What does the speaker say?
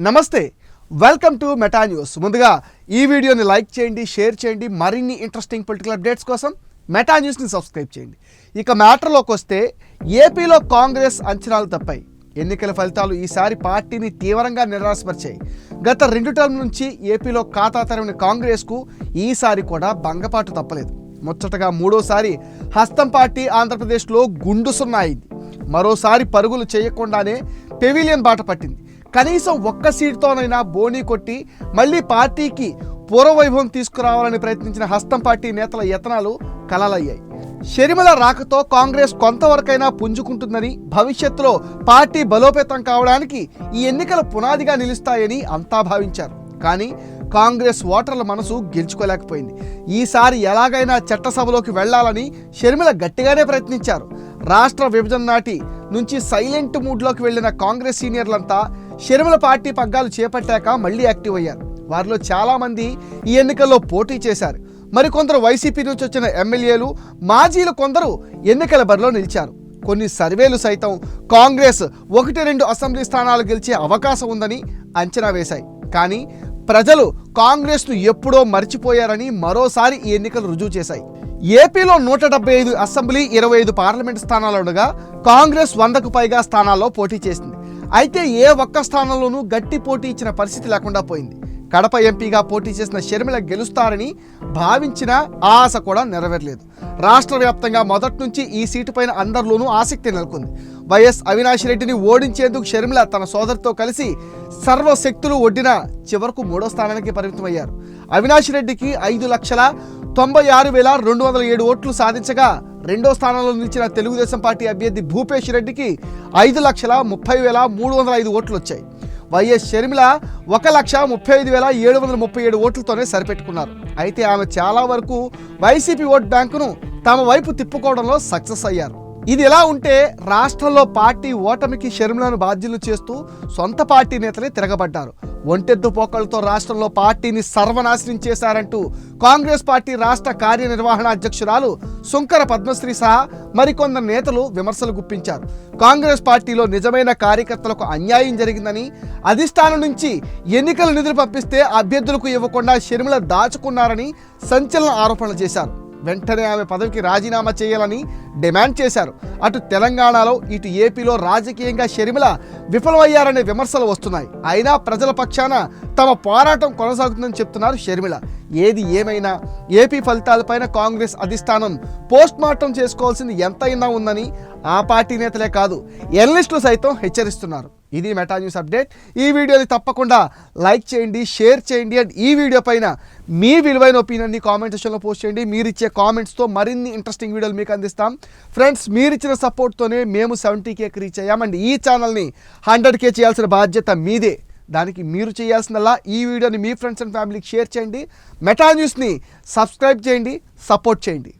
నమస్తే welcome to meta news. ముందుగా ఈ వీడియోని లైక్ చేయండి షేర్ చేయండి మరిన్ని ఇంట్రెస్టింగ్ పొలిటికల్ అప్డేట్స్ కోసం మెటా న్యూస్ని సబ్స్క్రైబ్ చేయండి. ఇక మ్యాటర్లోకి వస్తే ఏపీలో కాంగ్రెస్ అంచనాలు తప్పాయి. ఎన్నికల ఫలితాలు ఈసారి పార్టీని తీవ్రంగా నిరాశపరిచాయి. గత రెండు టర్మ్ నుంచి ఏపీలో ఖాతా తెరవని కాంగ్రెస్కు ఈసారి కూడా భంగపాటు తప్పలేదు. ముచ్చటగా మూడోసారి హస్తం పార్టీ ఆంధ్రప్రదేశ్లో గుండు సున్నా అయింది మరోసారి పరుగులు చేయకుండానే పెవిలియన్ బాట పట్టింది. కనీసం ఒక్క సీటుతోనైనా బోనీ కొట్టి మళ్ళీ పార్టీకి పూర్వవైభవం తీసుకురావాలని ప్రయత్నించిన హస్తం పార్టీ నేతల యతనాలు కలలయ్యాయి. షరిమల రాకతో కాంగ్రెస్ కొంతవరకైనా పుంజుకుంటుందని భవిష్యత్తులో పార్టీ బలోపేతం కావడానికి ఈ ఎన్నికలు పునాదిగా నిలుస్తాయని అంతా భావించారు. కానీ కాంగ్రెస్ ఓటర్ల మనసు గెలుచుకోలేకపోయింది. ఈసారి ఎలాగైనా చట్టసభలోకి వెళ్ళాలని షర్మిల గట్టిగానే ప్రయత్నించారు. రాష్ట్ర విభజన నాటి నుంచి సైలెంట్ మూడ్లోకి వెళ్ళిన కాంగ్రెస్ సీనియర్లంతా షర్మిల పార్టీ పగ్గాలు చేపట్టాక మళ్ళీ యాక్టివ్ అయ్యారు. వారిలో చాలామంది ఈ ఎన్నికల్లో పోటీ చేశారు. మరికొందరు వైసీపీ నుంచి వచ్చిన ఎమ్మెల్యేలు మాజీలు కొందరు ఎన్నికల బరిలో నిలిచారు. కొన్ని సర్వేలు సైతం కాంగ్రెస్ ఒకటి రెండు అసెంబ్లీ స్థానాలు గెలిచే అవకాశం ఉందని అంచనా వేశాయి. కానీ ప్రజలు కాంగ్రెస్ను ఎప్పుడో మర్చిపోయారని మరోసారి ఈ ఎన్నికలు రుజువు చేశాయి. ఏపీలో నూట డెబ్బై ఐదు అసెంబ్లీ ఇరవై ఐదు పార్లమెంట్ స్థానాలు ఉండగా కాంగ్రెస్ వందకు పైగా స్థానాల్లో పోటీ చేసింది. అయితే ఏ ఒక్క స్థానంలోనూ గట్టి పోటీ ఇచ్చిన పరిస్థితి లేకుండా పోయింది. కడప ఎంపీగా పోటీ చేసిన షర్మిల గెలుస్తారని భావించిన ఆశ కూడా నెరవేరలేదు. రాష్ట్ర వ్యాప్తంగా మొదటి నుంచి ఈ సీటు పైన అందరిలోనూ ఆసక్తి నెలకొంది. వైఎస్ అవినాష్ రెడ్డిని ఓడించేందుకు షర్మిల తన సోదరితో కలిసి సర్వశక్తులు ఒడ్డిన చివరకు మూడో స్థానానికి పరిమితమయ్యారు. అవినాష్ రెడ్డికి ఐదు లక్షల తొంభై ఆరు వేల రెండు వందల ఏడు ఓట్లు సాధించగా రెండో స్థానంలో నిలిచిన తెలుగుదేశం పార్టీ అభ్యర్థి భూపేష్ రెడ్డికి ఐదు లక్షల ముప్పై వేల మూడు వందల ఐదు ఓట్లు వచ్చాయి. వైఎస్ షర్మిల ఒక లక్ష ముప్పై ఐదు వేల ఏడు వందల ముప్పై ఏడు ఓట్లతోనే సరిపెట్టుకున్నారు. అయితే ఆమె చాలా వరకు వైసీపీ ఓట్ బ్యాంకును తమ వైపు తిప్పుకోవడంలో సక్సెస్ అయ్యారు. ఇది ఎలా ఉంటే రాష్ట్రంలో పార్టీ ఓటమికి షర్మిలను బాధ్యులు చేస్తూ సొంత పార్టీ నేతలే తిరగబడ్డారు. ఒంటెద్దు పోకలతో రాష్ట్రంలో పార్టీని సర్వనాశనం చేశారంటూ కాంగ్రెస్ పార్టీ రాష్ట్ర కార్యనిర్వహణ అధ్యక్షురాలు సుంకర పద్మశ్రీ సహా మరికొందరు నేతలు విమర్శలు గుప్పించారు. కాంగ్రెస్ పార్టీలో నిజమైన కార్యకర్తలకు అన్యాయం జరిగిందని అధిష్టానం నుంచి ఎన్నికల నిధులు పంపిస్తే అభ్యర్థులకు ఇవ్వకుండా షర్మిల దాచుకున్నారని సంచలన ఆరోపణలు చేశారు. వెంటనే ఆమె పదవికి రాజీనామా చేయాలని డిమాండ్ చేశారు. అటు తెలంగాణలో ఇటు ఏపీలో రాజకీయంగా షర్మిల విఫలమయ్యారనే విమర్శలు వస్తున్నాయి. అయినా ప్రజల పక్షాన తమ పోరాటం కొనసాగుతుందని చెప్తున్నారు షర్మిల. ఏది ఏమైనా ఏపీ ఫలితాలపైన కాంగ్రెస్ అధిష్టానం పోస్ట్ మార్టం చేసుకోవాల్సింది ఎంతైనా ఉందని ఆ పార్టీ నేతలే కాదు ఎనలిస్టులు సైతం హెచ్చరిస్తున్నారు. ఇది మెటా న్యూస్ అప్డేట్ ఈ వీడియోని తప్పకుండా లైక్ చేయండి షేర్ చేయండి అండ్ ఈ వీడియో పైన మీ విలువైన ఒపీనియన్ని కామెంట్ సెక్షన్లో పోస్ట్ చేయండి. మీరు ఇచ్చే కామెంట్స్తో మరిన్ని ఇంట్రెస్టింగ్ వీడియోలు మీకు అందిస్తాం. ఫ్రెండ్స్ మీరు ఇచ్చిన సపోర్ట్తోనే మేము సెవెంటీ కేకి రీచ్ అయ్యాం. అండ్ ఈ ఛానల్ని హండ్రెడ్ కే చేయాల్సిన బాధ్యత మీదే. దానికి మీరు చేయాల్సిందల్లా ఈ వీడియోని మీ ఫ్రెండ్స్ అండ్ ఫ్యామిలీకి షేర్ చేయండి. మెటా న్యూస్ని సబ్స్క్రైబ్ చేయండి సపోర్ట్ చేయండి.